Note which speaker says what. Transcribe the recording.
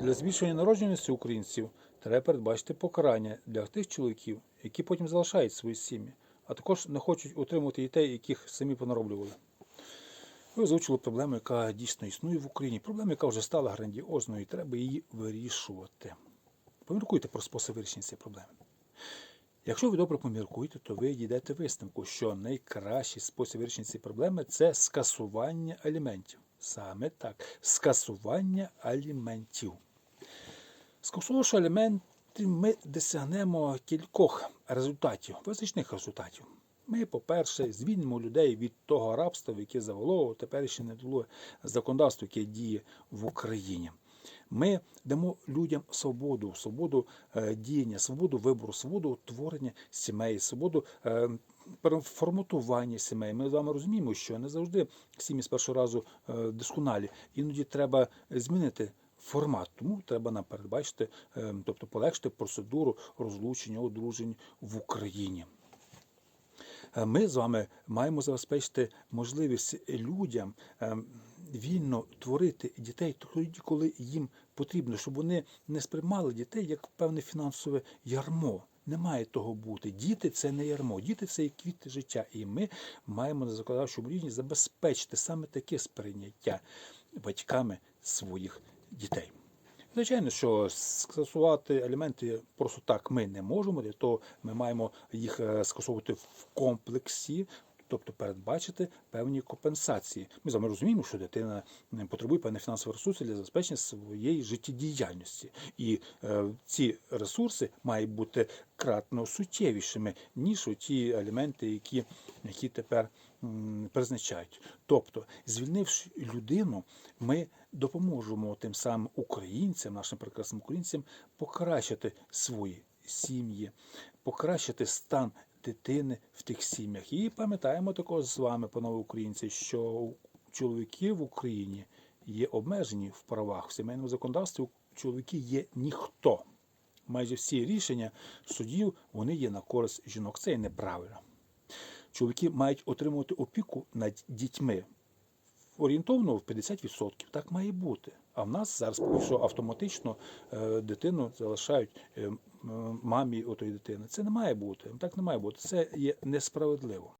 Speaker 1: Для збільшення народжуваності українців треба передбачити покарання для тих чоловіків, які потім залишають свої сім'ї, а також не хочуть утримувати дітей, яких самі понароблювали. Ви озвучили проблему, яка дійсно існує в Україні. Проблема, яка вже стала грандіозною, і треба її вирішувати. Поміркуйте про спосіб вирішення цієї проблеми. Якщо ви добре поміркуєте, то ви дійдете висновку, що найкращий спосіб вирішення цієї проблеми це скасування аліментів. Саме так, скасування аліментів. Скасувавши аліменти, ми досягнемо кількох результатів, визначних результатів. Ми, по-перше, звільнимо людей від того рабства, яке завело теперішнє недолуге законодавство, яке діє в Україні. Ми дамо людям свободу, свободу е, діяння, свободу вибору, свободу творення сімей, свободу е, переформатування сімей. Ми з вами розуміємо, що не завжди сім'ї з першого разу е, досконалі. Іноді треба змінити формат. Тому треба нам передбачити, тобто полегшити процедуру розлучення одружень в Україні. Ми з вами маємо забезпечити можливість людям е, вільно творити дітей тоді, коли їм потрібно, щоб вони не сприймали дітей як певне фінансове ярмо. Не має того бути. Діти це не ярмо, діти це і квіти життя. І ми маємо на законодавчому рівні забезпечити саме таке сприйняття батьками своїх дітей. Звичайно, що скасувати аліменти просто так ми не можемо, для того ми маємо їх е, скасовувати в комплексі, тобто передбачити певні компенсації. Ми з вами розуміємо, що дитина потребує певних фінансових ресурсів для забезпечення своєї життєдіяльності. І е, ці ресурси мають бути кратно суттєвішими, ніж ті аліменти, які, які тепер м, призначають. Тобто, звільнивши людину, ми допоможемо тим самим українцям, нашим прекрасним українцям, покращити свої сім'ї, покращити стан дитини в тих сім'ях. І пам'ятаємо також з вами, панове українці, що у чоловіків в Україні є обмежені в правах в сімейному законодавстві. Чоловіки є ніхто. Майже всі рішення судів вони є на користь жінок. Це є неправильно. Чоловіки мають отримувати опіку над дітьми орієнтовно в 50%. Так має бути. А в нас зараз що автоматично е, дитину залишають е, мамі отої дитини. Це не має бути. Так не має бути. Це є несправедливо.